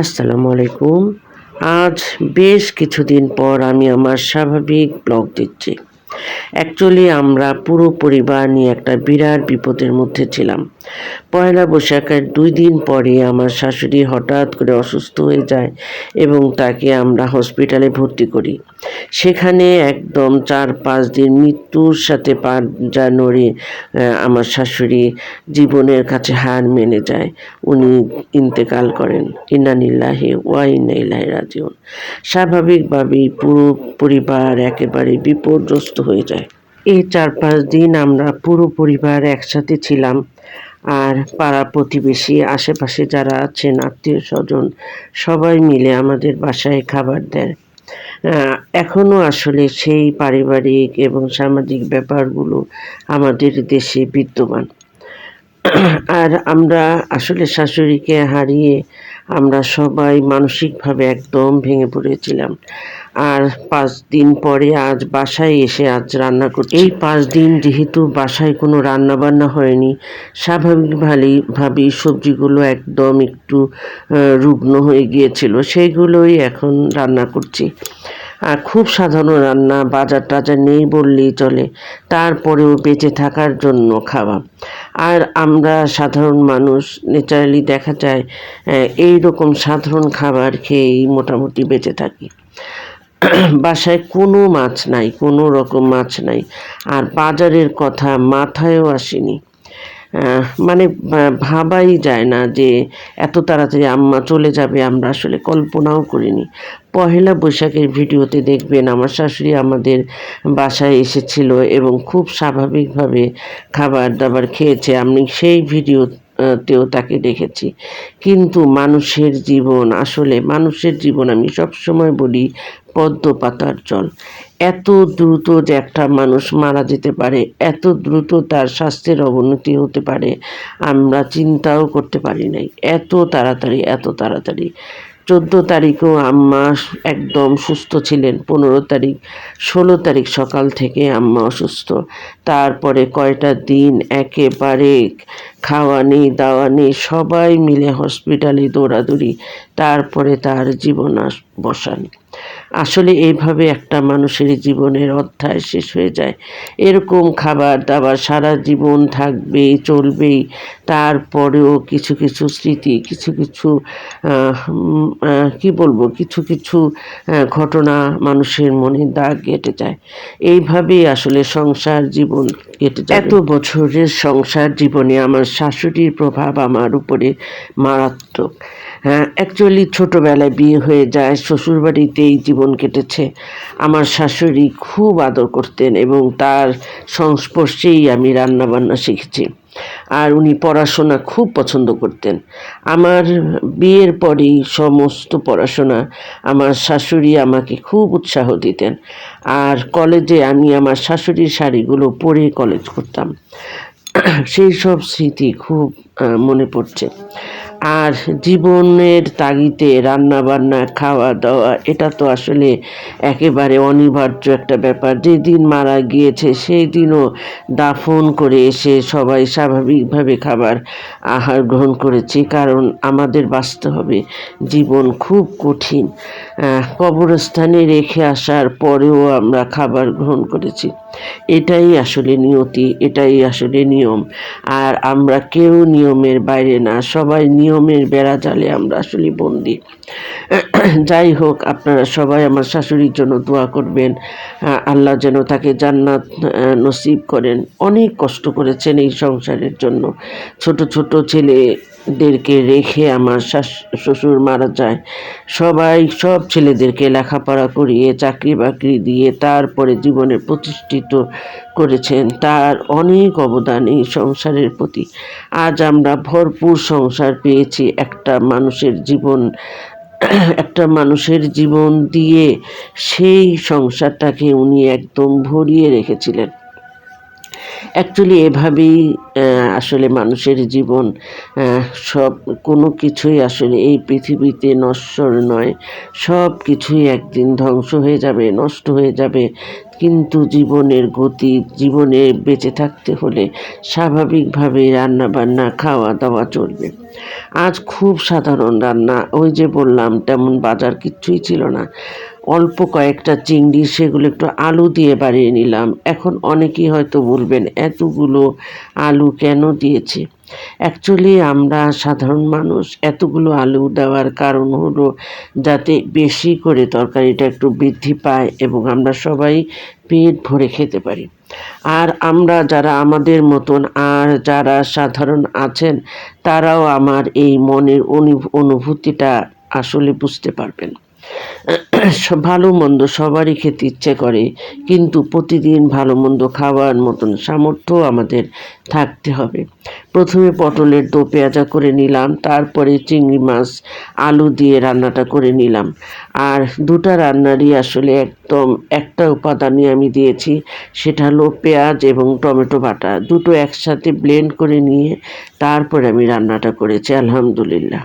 আসসালামু আলাইকুম। আজ বেশ কিছুদিন পর আমি আমার স্বাভাবিক ব্লগ দিচ্ছি। অ্যাকচুয়ালি আমরা পুরো পরিবার নিয়ে একটা বিরাট বিপদের মধ্যে ছিলাম। পয়লা বৈশাখের দুই দিন পরে আমার শাশুড়ি হঠাৎ করে অসুস্থ হয়ে যায় এবং তাকে আমরা হসপিটালে ভর্তি করি। সেখানে একদম চার পাঁচ দিন মৃত্যুর সাথে পা যা নড়ে আহ, আমার শাশুড়ি জীবনের কাছে হার মেনে যায়। উনি ইন্তেকাল করেন। ইন্নানিল্লাহি ওয়া ইন্না ইলাইহি রাজিউন। স্বাভাবিকভাবেই পুরো পরিবার একেবারে বিপর্যস্ত হয়ে যায়। এই চার পাঁচ দিন আমরা পুরো পরিবার একসাথে ছিলাম। আর পাড়া প্রতিবেশী, আশেপাশে যারা আছেন, আত্মীয় স্বজন, সবাই মিলে আমাদের বাসায় খাবার দেয়। এখনও এখনও আসলে সেই পারিবারিক এবং সামাজিক ব্যাপারগুলো আমাদের দেশে বিদ্যমান। আর আমরা আসলে শাশুড়িকে হারিয়ে আমরা সবাই মানসিকভাবে একদম ভেঙে পড়েছিলাম। আর পাঁচ দিন পরে আজ বাসায় এসে আজ রান্না করছি। এই পাঁচ দিন যেহেতু বাসায় কোনো রান্না বান্না হয়নি, স্বাভাবিকভাবেই, ভাবেই সবজিগুলো একদম একটু রুগ্ন হয়ে গিয়েছিল সেইগুলোই এখন রান্না করছি। আর খুব সাধারণ রান্না বাজার টাজার নেই বললেই চলে। তারপরেও বেঁচে থাকার জন্য খাওয়া আর আমরা সাধারণ মানুষ, ন্যাচারালি দেখা যায় এই রকম সাধারণ খাবার খেয়েই মোটামুটি বেঁচে থাকি। বাসায় কোনো মাছ নাই, কোনো রকম মাছ নাই। আর বাজারের কথা মাথায়ও আসেনি। মানে ভাবাই যায় না যে এত তাড়াতাড়ি আম্মা চলে যাবে, আমরা আসলে কল্পনাও করিনি। পহেলা বৈশাখের ভিডিওতে দেখবেন আমার শাশুড়ি আমাদের বাসায় এসেছিল এবং খুব স্বাভাবিকভাবে খাবার দাবার খেয়েছে। আমি সেই ভিডিও তেও তাকে দেখেছি। কিন্তু মানুষের জীবন, আসলে মানুষের জীবন আমি সবসময় বলি পদ্ম পাতার জল। এত দ্রুত যে একটা মানুষ মারা যেতে পারে, এত দ্রুত তার স্বাস্থ্যের অবনতি হতে পারে, আমরা চিন্তাও করতে পারি নাই। এত তাড়াতাড়ি এত তাড়াতাড়ি। চোদ্দ তারিখও আম্মা একদম সুস্থ ছিলেন, পনেরো তারিখ, ষোলো তারিখ সকাল থেকে আম্মা অসুস্থ। তারপরে কয়টা দিন একেবারে খাওয়া নেই, দাওয়া নেই, সবাই মিলে হসপিটালে দৌড়াদৌড়ি। তারপরে তার জীবন বসান। আসলে এইভাবে একটা মানুষের জীবনের অধ্যায় শেষ হয়ে যায়। এরকম খাবার দাবার সারা জীবন থাকবেই, চলবেই, তারপরেও কিছু কিছু স্মৃতি, কিছু কিছু কি বলব, কিছু কিছু ঘটনা মানুষের মনে দাগ কেটে যায়। এইভাবেই আসলে সংসার জীবন কেটে যায় এত বছরের সংসার জীবনে আমার শাশুড়ির প্রভাব আমার উপরে মারাত্মক। অ্যাকচুয়ালি ছোটোবেলায় বিয়ে হয়ে যায়, শ্বশুরবাড়িতেই জীবন কেটেছে। আমার শাশুড়ি খুব আদর করতেন এবং তার সংস্পর্শেই আমি রান্না বান্না শিখেছি। আর উনি পড়াশোনা খুব পছন্দ করতেন। আমার বিয়ের পরেই সমস্ত পড়াশোনা আমার শাশুড়ি আমাকে খুব উৎসাহ দিতেন। আর কলেজে আমি আমার শাশুড়ির শাড়িগুলো পরে কলেজ করতাম। সেই সব স্মৃতি খুব মনে পড়ছে। আর জীবনের তাগিদে রান্না বান্না খাওয়া দাওয়া এটা তো আসলে একেবারে অনিবার্য একটা ব্যাপার। যেদিন মারা গিয়েছে সেই দিনও দাফন করে এসে সবাই স্বাভাবিকভাবে খাবার আহার গ্রহণ করেছি, কারণ আমাদের বাঁচতে হবে। জীবন খুব কঠিন। কবরস্থানে রেখে আসার পরেও আমরা খাবার গ্রহণ করেছি। এটাই আসলে নিয়তি, এটাই আসলে নিয়ম। আর আমরা কেউ নিয়মের বাইরে না, সবাই নিয়মের বেড়া জালে আমরা আসলে বন্দি। যাই হোক, আপনারা সবাই আমার শাশুড়ির জন্য দোয়া করবেন। আল্লাহ যেন তাকে জান্নাত নসিব করেন। অনেক কষ্ট করেছেন এই সংসারের জন্য। ছোট ছোট ছেলেদেরকে রেখে আমার শাশ- শ্বশুর মারা যায়। সবাই, সব ছেলেদেরকে লেখাপড়া করিয়ে চাকরি বাকরি দিয়ে তারপরে জীবনে প্রতিষ্ঠিত করেছেন। তার অনেক অবদান এই সংসারের প্রতি। আজ আমরা ভরপুর সংসার পেয়েছি একটা মানুষের জীবন, একটা মানুষের জীবন দিয়ে সেই সংসারটাকে উনি একদম ভরিয়ে রেখেছিলেন। অ্যাকচুয়ালি এভাবেই আসলে মানুষের জীবন সব, কোনো কিছুই আসলে এই পৃথিবীতে নশ্বর নয়। সব কিছুই একদিন ধ্বংস হয়ে যাবে, নষ্ট হয়ে যাবে। কিন্তু জীবনের গতি, জীবনে বেঁচে থাকতে হলে স্বাভাবিকভাবে রান্না বান্না খাওয়া দাওয়া চলবে। আজ খুব সাধারণ রান্না, ওই যে বললাম, তেমন বাজার কিচ্ছুই ছিল না। অল্প কয়েকটা চিংড়ি, সেগুলো একটু আলু দিয়ে বাড়িয়ে নিলাম। এখন অনেকেই হয়তো বলবেন, এতগুলো আলু কেন দিয়েছে? অ্যাকচুয়ালি আমরা সাধারণ মানুষ, এতগুলো আলু দেওয়ার কারণ হলো যাতে বেশি করে তরকারিটা একটু বৃদ্ধি পায় এবং আমরা সবাই পেট ভরে খেতে পারি। আর আমরা যারা আমাদের মতন, আর যারা সাধারণ আছেন, তারাও আমার এই মনের অনু- অনুভূতিটা আসলে বুঝতে পারবেন। ভালো মন্দ সবারই খেতে ইচ্ছে করে, কিন্তু প্রতিদিন ভালো মন্দ খাওয়ার মতন সামর্থ্য আমাদের থাকতে হবে। প্রথমে পটলের দো পেঁয়াজা করে নিলাম, তারপরে চিংড়ি মাছ, আলু দিয়ে রান্নাটা করে নিলাম। আর দুটা রান্নারই আসলে একদম একটা উপাদানই আমি দিয়েছি, সেটা হলো পেঁয়াজ এবং টমেটো বাটা। দুটো একসাথে ব্লেন্ড করে নিয়ে তারপরে আমি রান্নাটা করেছি, আলহামদুলিল্লাহ।